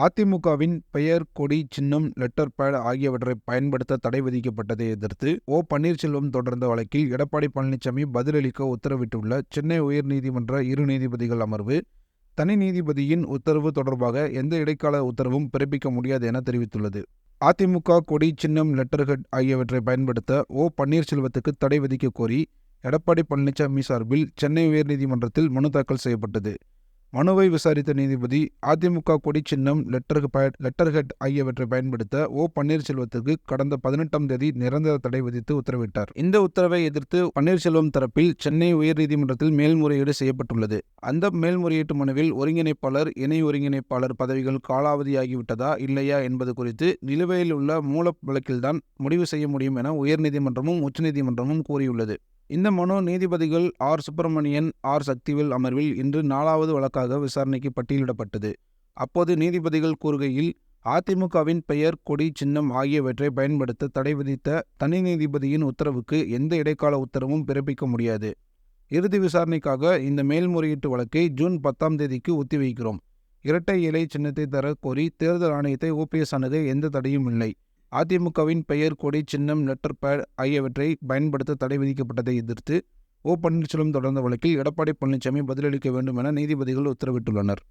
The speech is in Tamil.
அதிமுகவின் பெயர் கொடி சின்னம் லெட்டர் பேட் ஆகியவற்றை பயன்படுத்த தடை விதிக்கப்பட்டதை எதிர்த்து ஓ. பன்னீர்செல்வம் தொடர்ந்த வழக்கில் எடப்பாடி பழனிசாமி பதிலளிக்க உத்தரவிட்டுள்ள சென்னை உயர்நீதிமன்ற இரு நீதிபதிகள் அமர்வு தனி நீதிபதியின் உத்தரவு தொடர்பாக எந்த இடைக்கால உத்தரவும் பிறப்பிக்க முடியாது என தெரிவித்துள்ளது. அதிமுக கொடி சின்னம் லெட்டர்ஹெட் ஆகியவற்றை பயன்படுத்த ஓ. பன்னீர்செல்வத்துக்கு தடை விதிக்க கோரி எடப்பாடி பழனிசாமி சார்பில் சென்னை உயர்நீதிமன்றத்தில் மனு தாக்கல் செய்யப்பட்டது. மனுவை விசாரித்த நீதிபதி அதிமுக கொடி சின்னம் லெட்டர் லெட்டர் ஹெட் ஆகியவற்றை பயன்படுத்த ஓ. பன்னீர்செல்வத்திற்கு கடந்த பதினெட்டாம் தேதி நிரந்தர தடை விதித்து உத்தரவிட்டார். இந்த உத்தரவை எதிர்த்து பன்னீர்செல்வம் தரப்பில் சென்னை உயர்நீதிமன்றத்தில் மேல்முறையீடு செய்யப்பட்டுள்ளது. அந்த மேல்முறையீட்டு மனுவில் ஒருங்கிணைப்பாளர் இணை ஒருங்கிணைப்பாளர் பதவிகள் காலாவதியாகிவிட்டதா இல்லையா என்பது குறித்து நிலுவையில் உள்ள மூல வழக்கில்தான் முடிவு செய்ய முடியும் என உயர்நீதிமன்றமும் உச்சநீதிமன்றமும் கூறியுள்ளது. இந்த மனு நீதிபதிகள் ஆர். சுப்பிரமணியன் ஆர். சக்திவேல் அமர்வில் இன்று நாலாவது வழக்காக விசாரணைக்கு பட்டியலிடப்பட்டது. அப்போது நீதிபதிகள் கூறுகையில் அதிமுகவின் பெயர் கொடி சின்னம் ஆகியவற்றை பயன்படுத்த தடை விதித்த தனி நீதிபதியின் உத்தரவுக்கு எந்த இடைக்கால உத்தரவும் பிறப்பிக்க முடியாது. இறுதி விசாரணைக்காக இந்த மேல்முறையீட்டு வழக்கை ஜூன் பத்தாம் தேதிக்கு ஒத்திவைக்கிறோம். இரட்டை இலை சின்னத்தை தர கோரி தேர்தல் ஆணையத்தை ஓபிஎஸ் அணுக எந்த தடையும் இல்லை. அதிமுகவின் பெயர் கொடி சின்னம் லெட்டர் பேட் ஆகியவற்றை பயன்படுத்த தடை விதிக்கப்பட்டதை எதிர்த்து ஓ பன்னீர்செல்வம் தொடர்ந்த வழக்கில் எடப்பாடி பழனிசாமி பதிலளிக்க வேண்டும் என நீதிபதிகள் உத்தரவிட்டுள்ளனர்.